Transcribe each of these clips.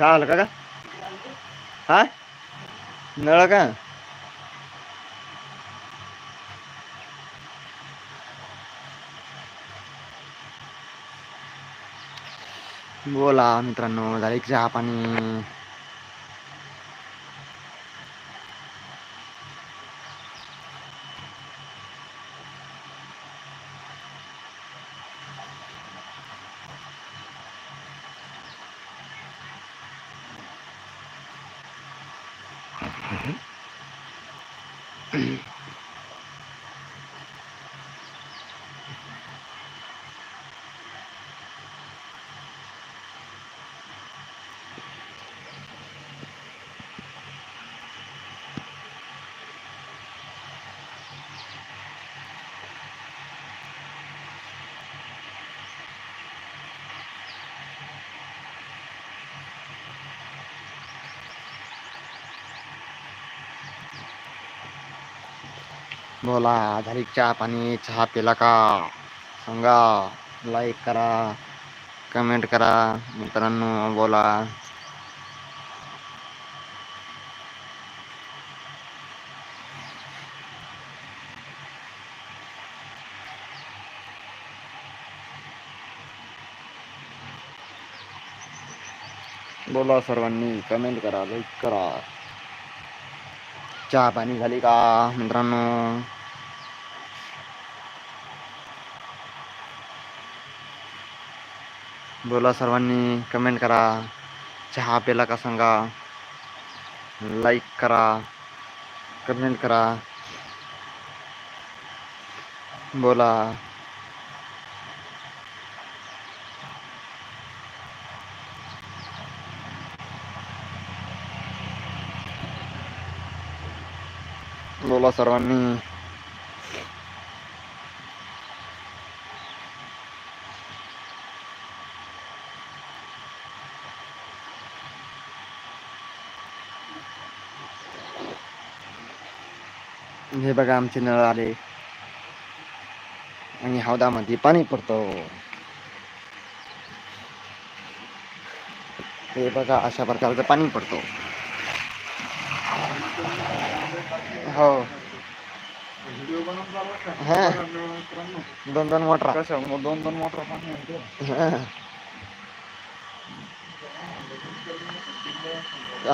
का आलं का हा नळ का? बोला मित्रांनो झाले चहा पाणी. Mm-hmm. बोला झाली चहा पाणी चहा पिला का? सांगा लाईक करा कमेंट करा. मित्रांनो बोला. बोला सर्वांनी कमेंट करा लाईक करा. चहा पाणी झाली का मित्रांनो? बोला सर्वांनी कमेंट करा. चहा पेला का सांगा? लाईक करा. कमेंट करा. बोला. बोला सर्वांनी. हे बघा आमचे नळ आले. आणि हौदामध्ये पाणी पडतो. हे बघा अशा प्रकारचं पाणी पडतो. हो? हा. दोन दोन मोटर. कशा? मग दोन दोन मोटर आणते.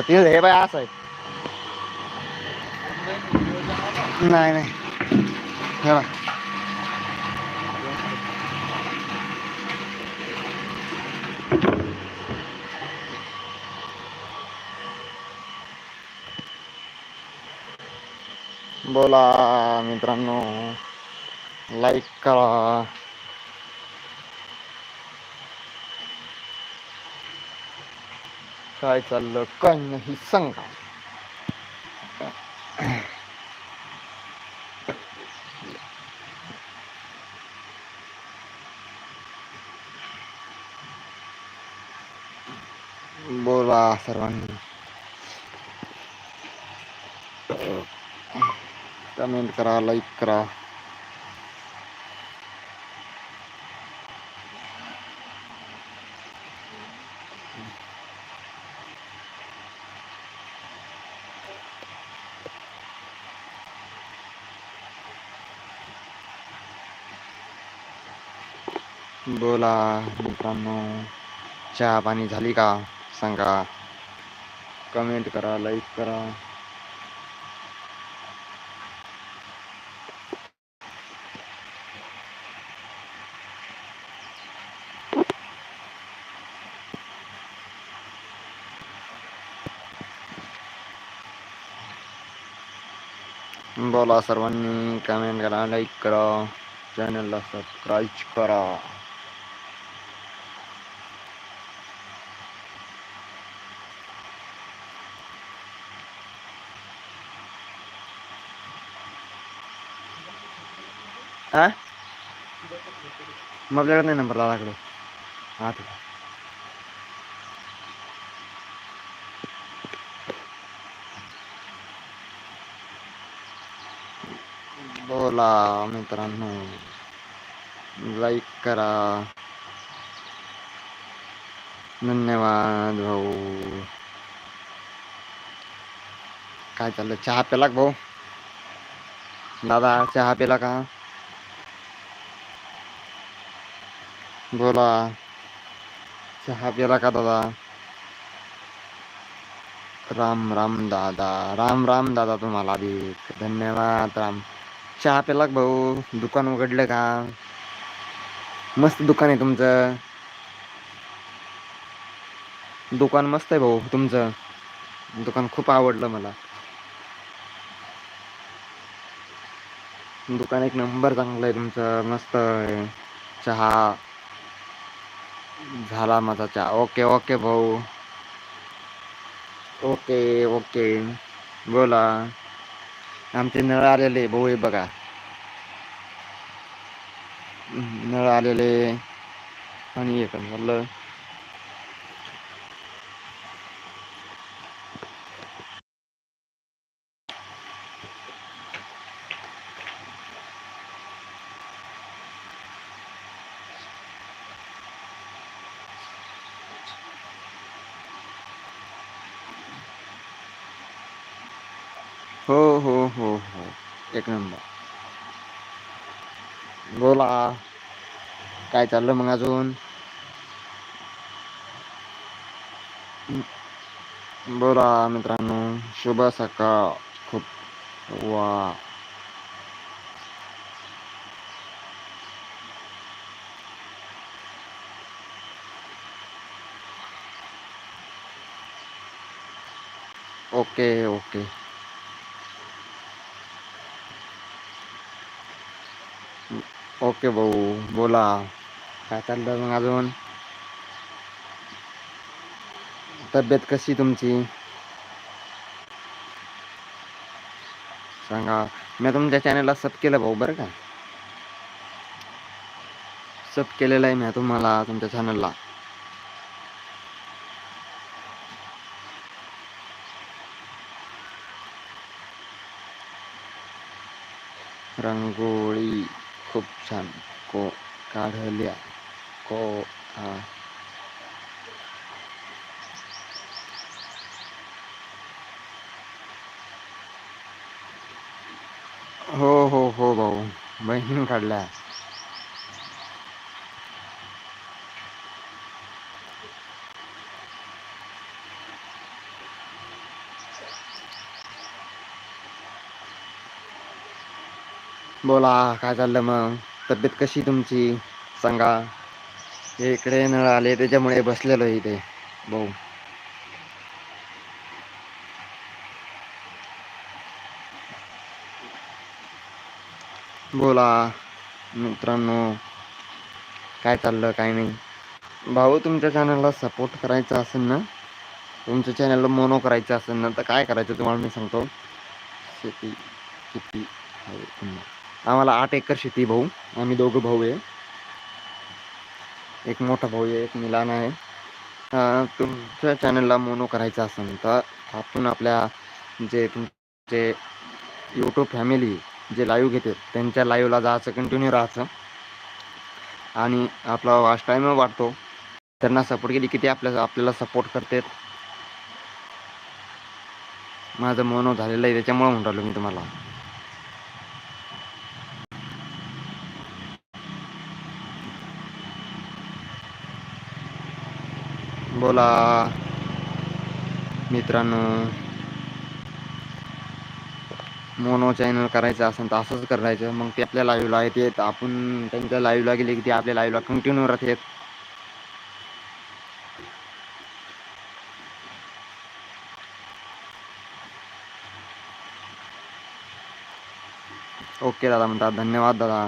तिळ हे बाय असं आहे. नाही नाही. हे बघ. बोला मित्रांनो लाईक करा काय चाललं काय नाही सांगा बोला सर्वांनी कमेंट करा लाईक करा बोला मित्रांनो चहा पाणी झाली का? सांगा. कमेंट करा लाईक करा. बोला सर्वांनी कमेंट करा लाईक करा चॅनलला सबस्क्राईब करा. हा मग आपल्याकडे नाही नंबर लागलो हा बोला मित्रांनो लाईक करा. धन्यवाद भाऊ. काय चाललं चहा पेला का भाऊ? दादा चहा पेला का? बोला. चहा पेला का दादा? राम राम दादा राम राम दादा तुम्हाला अधिक. धन्यवाद राम. चहा पेला भाऊ. दुकान उघडलं का? मस्त दुकान आहे तुमचं. दुकान मस्त आहे भाऊ तुमचं. दुकान खूप आवडलं मला. दुकान एक नंबर चांगलं आहे तुमचं मस्त आहे. चहा. झाला माझा चहा. ओके ओके भाऊ. Okay okay. बोला. आमचे नळ आलेले भाऊ हे बघा नळ आलेले आणि हे पण झालं हो हो हो हो एक नंबर. बोला. काय चाललं मग अजून? बोला मित्रांनो शुभ सकाळ. खूप वा. Okay okay. ओके भाऊ बोला. काय चाललं मग अजून? तब्येत कशी तुमची? सांगा. मी तुमच्या चॅनलला सब केलं भाऊ बरं का? सब केलेलं आहे मी तुम्हाला तुमच्या चॅनलला रंगोळी. खूप छान को काढल्या को हा हो हो हो भाऊ बहिणीने काढल्या बोला काय चाललं मग? तब्येत कशी तुमची? सांगा. हे इकडे नळ आले त्याच्यामुळे बसलेलो आहे इथे. भाऊ बोला मित्रांनो. काय चाललं काय नाही. भाऊ तुमच्या चॅनलला सपोर्ट करायचा असेल ना? तुमच्या चॅनलला मोनो करायचं असेल ना तर काय करायचं तुम्हाला मी सांगतो. शेती किती आहे तुम्हाला आम्हाला आठ एकर शेती भाऊ. आम्ही दोघं भाऊ आहे. एक मोठा भाऊ आहे एक मिलान आहे. तुमच्या चॅनलला मोनो करायचं असेल तर आपण आपल्या जे तुमचे यूट्यूब फॅमिली जे लाईव्ह घेते त्यांच्या लाईव्हला जायचं कंटिन्यू राहायचं. आणि आपला वाच टाईम वाटतो त्यांना सपोर्ट केली किती आपल्या आपल्याला सपोर्ट करते माझं मोनो झालेलं आहे त्याच्यामुळे म्हणून राहिलो मी तुम्हाला. बोला. मित्रांनो मोनो चॅनल करायचं असेल तर असंच करायचं. मग ते आपल्या लाईव्हला येते आपण त्यांच्या लाईव्हला गेले की ते आपल्या लाईव्हला कंटिन्यू राहतात ओके दादा म्हणतात धन्यवाद दादा.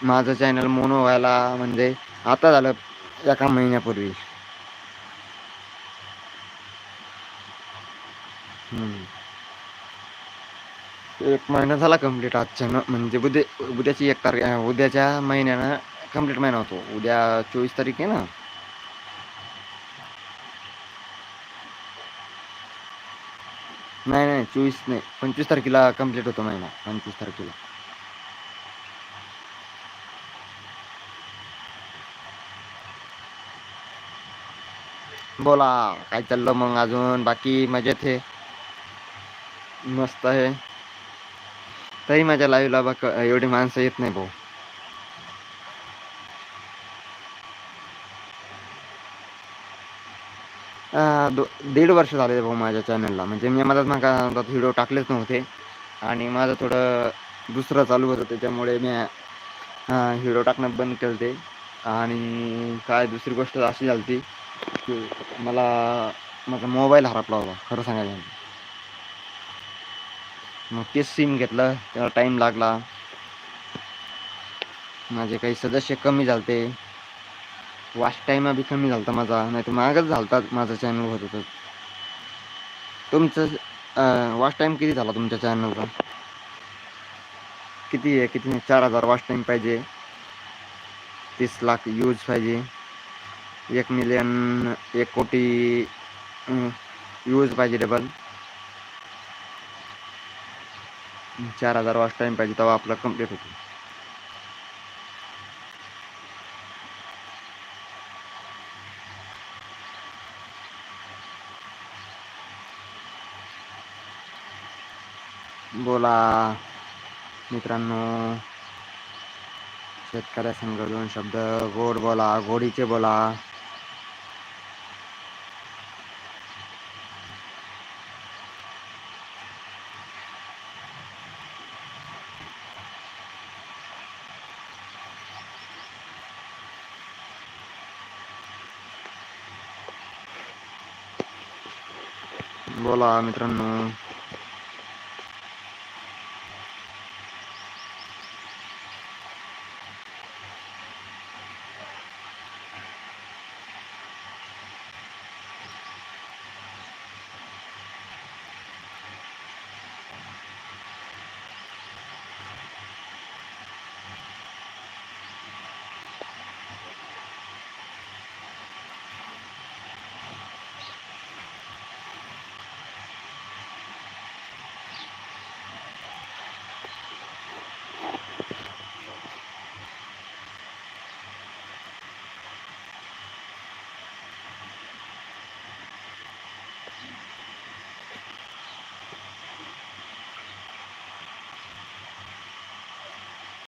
माझं चॅनल मोनो व्हायला म्हणजे आता झालं एका महिन्यापूर्वी. हम्म. एक महिना झाला कंप्लीट आजच्या म्हणजे उद्या उद्याची एक तारीख उद्याच्या महिन्यानं कंप्लीट महिना होतो. उद्या चोवीस तारीख आहे ना? नाही नाही चोवीस नाही पंचवीस तारखेला कंप्लीट होतो महिना. पंचवीस तारखेला. बोला काय चाललं मग अजून? बाकी मजेत आहे? मस्त आहे. तरी माझ्या लाईव्हला बघ एवढी माणसं येत नाही भाऊ. दो दीड वर्ष झाले भाऊ माझ्या चॅनलला म्हणजे मी मधात माझा व्हिडिओ टाकलेच नव्हते. आणि माझं थोडं दुसरं चालू होतं त्याच्यामुळे मी व्हिडिओ टाकणं बंद केलं ते आणि काय दुसरी गोष्ट अशी झाली होती की मला माझा मोबाईल हरपला होता खरं सांगायचं म्हणजे. मग तेच सिम घेतलं त्याला टाईम लागला. माझे काही सदस्य कमी झालते. वॉच टाईम बी कमी झालता माझा नाही तर मागच झालता माझं चॅनल होत होतं. तुमचं वॉच टाईम किती झाला तुमच्या चॅनलचा किती आहे किती नाही? चार हजार वॉच टाईम पाहिजे. तीस लाख यूज पाहिजे. एक मिलियन एक कोटी यूज पाहिजे डबल चार हजार वॉच टाईम पाहिजे तेव्हा आपलं कंप्लीट होतो. बोला मित्रांनो. शेतकऱ्यासंग दोन शब्द. गोड बोला गोडीचे बोला. बोला मित्रांनो.